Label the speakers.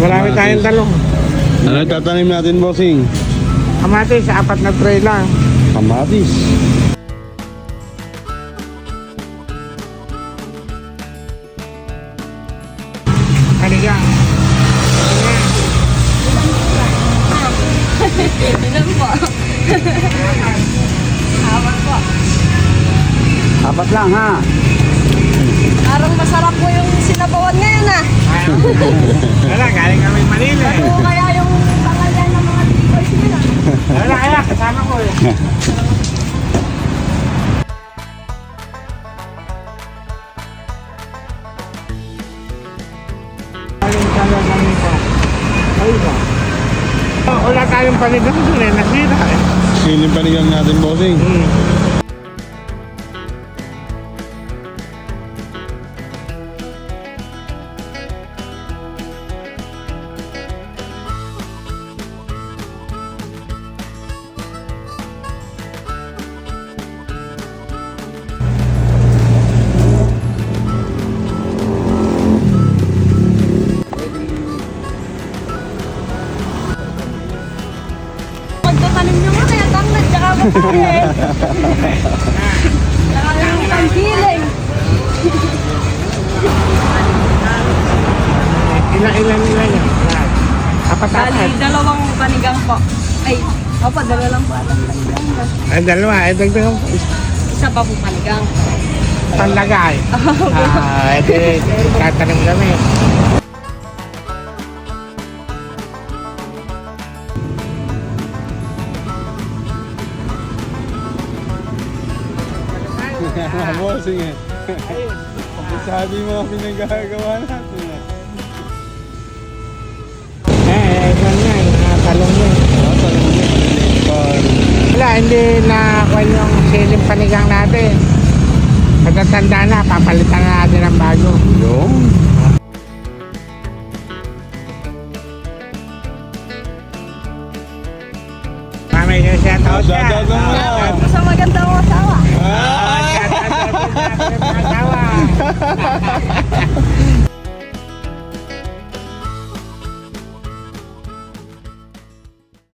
Speaker 1: Marami tayong talong.
Speaker 2: Ano tatanim natin, bossing?
Speaker 1: Kamatis, apat na tray lang.
Speaker 2: Kamatis.
Speaker 1: Kanigang.
Speaker 3: Ilan po? Hawak po.
Speaker 2: Apat lang, ha?
Speaker 3: Parang masarap po yung sinabawan ngayon ah.
Speaker 1: Wala, galing kami Manila eh.
Speaker 3: Ano kaya yung pangalan ng mga boys nila?
Speaker 1: Wala kaya, kasama ko eh. Wala tayong panigang doon eh, nasira eh.
Speaker 2: Siling panigang natin, bossing.
Speaker 1: Hmm.
Speaker 3: Tanglad tsaka matari. Tsaka yung pangkiling.
Speaker 1: Ilan ilan nila yan? Apat
Speaker 3: Bali,
Speaker 1: apat.
Speaker 3: dalawang panigang po. Ay, opo, dalawa lang po atang panigang.
Speaker 1: Ay, dalawa. Ay, dagdagan po.
Speaker 3: Isa pa po panigang.
Speaker 1: Panlagay. Ah, edi, tatanim kami.
Speaker 2: Bossing eh. Sabi mo pinagagawa natin eh.
Speaker 1: Eh, ito nga, nakatalong yun. Wala, hindi na yung siling panigang natin. Pagkatanda na, papalitan na natin ng bago.
Speaker 2: Yung?
Speaker 1: Mamay nyo siya tao siya.
Speaker 2: Shoutout mo.
Speaker 3: Shoutout po sa magandang.
Speaker 2: Ah!